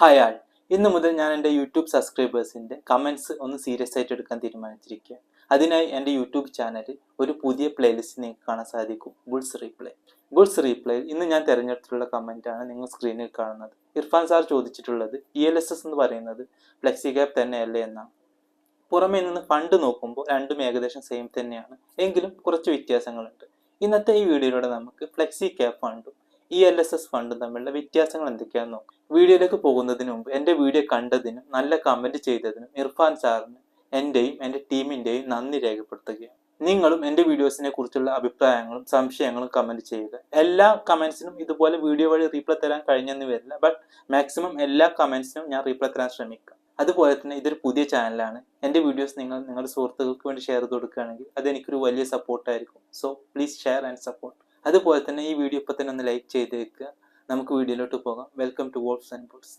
Hi ആൾ ഇന്നു മുതൽ ഞാൻ എന്റെ യൂട്യൂബ് സബ്സ്ക്രൈബേഴ്സിന്റെ കമൻസ് ഒന്ന് സീരിയസ് ആയിട്ട് എടുക്കാൻ തീരുമാനിച്ചിരിക്കുക അതിനായി എന്റെ യൂട്യൂബ് ചാനലിൽ ഒരു പുതിയ പ്ലേലിസ്റ്റ് നിങ്ങൾക്ക് കാണാൻ സാധിക്കും. Goods reply. ഗുഡ്സ് റീപ്ലൈയിൽ ഇന്ന് ഞാൻ തിരഞ്ഞെടുത്തിട്ടുള്ള കമന്റാണ് നിങ്ങൾ സ്ക്രീനിൽ കാണുന്നത്. ഇർഫാൻ സാർ ചോദിച്ചിട്ടുള്ളത് ഇ എൽ എസ് എസ് എന്ന് പറയുന്നത് ഫ്ലെക്സി ക്യാബ് തന്നെയല്ലേ എന്നാണ്. പുറമേ നിന്ന് ഫണ്ട് നോക്കുമ്പോൾ രണ്ടും ഏകദേശം സെയിം തന്നെയാണ്. എങ്കിലും കുറച്ച് വ്യത്യാസങ്ങളുണ്ട്. ഇന്നത്തെ ഈ വീഡിയോയിലൂടെ നമുക്ക് ഫ്ലെക്സി ക്യാബ് ഫണ്ടും ഇ എൽ എസ് എസ് ഫണ്ടും തമ്മിലുള്ള വ്യത്യാസങ്ങൾ എന്തൊക്കെയാണെന്ന് നോക്കാം. വീഡിയോയിലേക്ക് പോകുന്നതിന് മുമ്പ് എന്റെ വീഡിയോ കണ്ടതിനും നല്ല കമന്റ് ചെയ്തതിനും ഇർഫാൻ സാറിന് എന്റെയും എന്റെ ടീമിന്റെയും നന്ദി രേഖപ്പെടുത്തുകയാണ്. നിങ്ങളും എന്റെ വീഡിയോസിനെ കുറിച്ചുള്ള അഭിപ്രായങ്ങളും സംശയങ്ങളും കമന്റ് ചെയ്യുക. എല്ലാ കമൻസിനും ഇതുപോലെ വീഡിയോ വഴി റീപ്ലൈ തരാൻ കഴിഞ്ഞെന്ന് വരില്ല. ബട്ട് മാക്സിമം എല്ലാ കമൻസിനും ഞാൻ റീപ്ലൈ തരാൻ ശ്രമിക്കാം അതുപോലെ തന്നെ ഇതൊരു പുതിയ ചാനലാണ് എന്റെ വീഡിയോസ് നിങ്ങൾ നിങ്ങളുടെ സുഹൃത്തുക്കൾക്ക് വേണ്ടി ഷെയർ ചെയ്ത് കൊടുക്കുകയാണെങ്കിൽ അത് എനിക്കൊരു വലിയ സപ്പോർട്ടായിരിക്കും so please share and support അതുപോലെ തന്നെ ഈ വീഡിയോ ഇപ്പോൾ തന്നെ ഒന്ന് ലൈക്ക് ചെയ്തേക്കുക നമുക്ക് വീഡിയോയിലോട്ട് പോകാം. Welcome to wolfs and buds